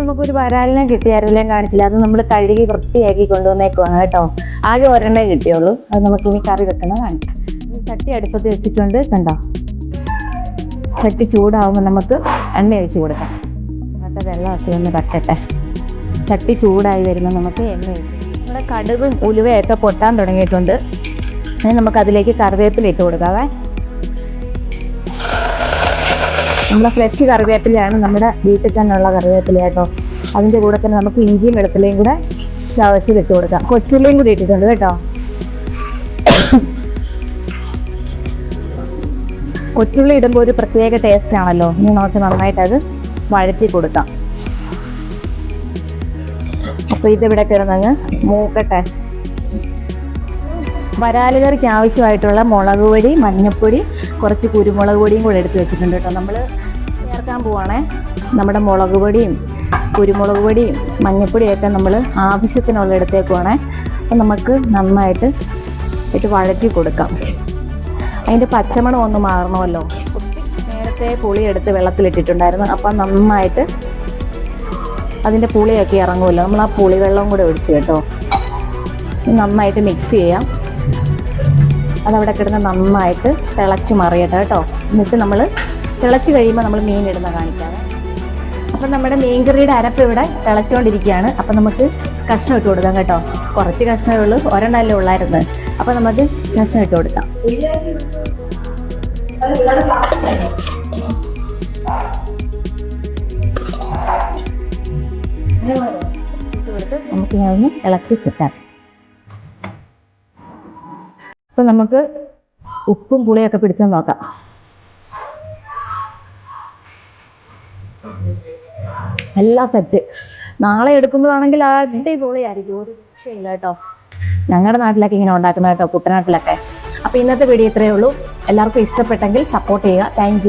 നമുക്കൊരു വരാലിനെ കിട്ടിയായിരുന്നില്ലേ കാണിച്ചില്ല. അത് നമ്മൾ കഴുകി വൃത്തിയാക്കി കൊണ്ടുവന്നേക്കുവാണ് കേട്ടോ. ആകെ ഒരെണ്ണേ കിട്ടിയുള്ളൂ. അത് നമുക്ക് ഇനി കറി വെക്കണം കാണിക്കാം. ചട്ടി അടുപ്പത്ത് വെച്ചിട്ടുണ്ട് കണ്ടോ? ചട്ടി ചൂടാവുമ്പോൾ നമുക്ക് എണ്ണ ഒഴിച്ച് കൊടുക്കാം. എന്നിട്ട് വെള്ളമൊക്കെ ഒന്ന് തട്ടട്ടെ ചട്ടി ചൂടായി വരുമ്പോൾ നമുക്ക് എണ്ണ ഒഴിച്ച് നമ്മുടെ കടുകും ഉലുവയൊക്കെ പൊട്ടാൻ തുടങ്ങിയിട്ടുണ്ട്. ഇനി നമുക്ക് അതിലേക്ക് കൊടുക്കാവേ. നമ്മുടെ ഫ്രഷ് കറിവേപ്പിലയാണ് നമ്മുടെ വീട്ടിൽ തന്നെയുള്ള കറിവേപ്പില കേട്ടോ. അതിന്റെ കൂടെ തന്നെ നമുക്ക് ഇഞ്ചിയും വെളുത്തുള്ളിയും കൂടെ ചവച്ചിൽ ഇട്ട് കൊടുക്കാം. കൊച്ചുള്ളിയും കൂടി ഇട്ടിട്ടുണ്ട് കേട്ടോ. കൊച്ചുള്ളി ഇടുമ്പോൾ ഒരു പ്രത്യേക ടേസ്റ്റ് ആണല്ലോ. ഇനി നമുക്ക് നന്നായിട്ട് അത് വഴറ്റി കൊടുക്കാം. അപ്പോൾ ഇതിവിടെ കിടന്നങ്ങ് മൂക്കട്ടെ. വരാലുകറിക്ക് ആവശ്യമായിട്ടുള്ള മുളക് പൊടി മഞ്ഞൾപ്പൊടി കുറച്ച് കുരുമുളക് പൊടിയും കൂടെ എടുത്ത് വെച്ചിട്ടുണ്ട് കേട്ടോ. നമ്മൾ ചേർക്കാൻ പോവാണേ. നമ്മുടെ മുളക് പൊടിയും കുരുമുളക് പൊടിയും മഞ്ഞൾപ്പൊടിയൊക്കെ നമ്മൾ ആവശ്യത്തിനുള്ള എടുത്തേക്കുവാണേ അപ്പം നമുക്ക് നന്നായിട്ട് ഇട്ട് വഴറ്റി കൊടുക്കാം. അതിന്റെ പച്ചമണം ഒന്ന് മാറണമല്ലോ. നേരത്തെ പുളി എടുത്ത് വെള്ളത്തിലിട്ടിട്ടുണ്ടായിരുന്നു. അപ്പം നന്നായിട്ട് അതിന്റെ പുളിയൊക്കെ ഇറങ്ങുമല്ലോ. നമ്മൾ ആ പുളി വെള്ളം കൂടെ ഒഴിച്ച് കേട്ടോ. നന്നായിട്ട് മിക്സ് ചെയ്യാം. അതവിടെ കിടന്ന് നന്നായിട്ട് തിളച്ച് മറിയട്ടെ കേട്ടോ. എന്നിട്ട് നമ്മൾ തിളച്ച് കഴിയുമ്പോൾ നമ്മൾ മീൻ ഇടുന്ന കാണിക്കാതെ അപ്പം നമ്മുടെ മീൻകറിയുടെ അരപ്പ് ഇവിടെ തിളച്ചുകൊണ്ടിരിക്കുകയാണ് അപ്പം നമുക്ക് കഷ്ണം ഇട്ട് കൊടുക്കാം കേട്ടോ. കുറച്ച് കഷ്ണമേ ഉള്ളൂ. ഒരെണ്ണമല്ലേ ഉള്ളായിരുന്നു. അപ്പം നമുക്ക് കഷ്ണം ഇട്ട് കൊടുക്കാം. നമുക്ക് ഞാൻ ഒന്ന് ഇളക്കി കിട്ടാം. അപ്പം നമുക്ക് ഉപ്പും പുളിയൊക്കെ പിടിച്ചാൽ നോക്കാം. എല്ലാം സെറ്റ് നാളെ എടുക്കുന്നതാണെങ്കിൽ അടിപൊളിയായിരിക്കും. ഒരു രക്ഷയില്ല കേട്ടോ. ഞങ്ങളുടെ നാട്ടിലൊക്കെ ഇങ്ങനെ ഉണ്ടാക്കുന്ന കേട്ടോ കുട്ടനാട്ടിലൊക്കെ അപ്പോൾ ഇന്നത്തെ വീഡിയോ ഇത്രയേ ഉള്ളൂ. എല്ലാവർക്കും ഇഷ്ടപ്പെട്ടെങ്കിൽ സപ്പോർട്ട് ചെയ്യുക. താങ്ക്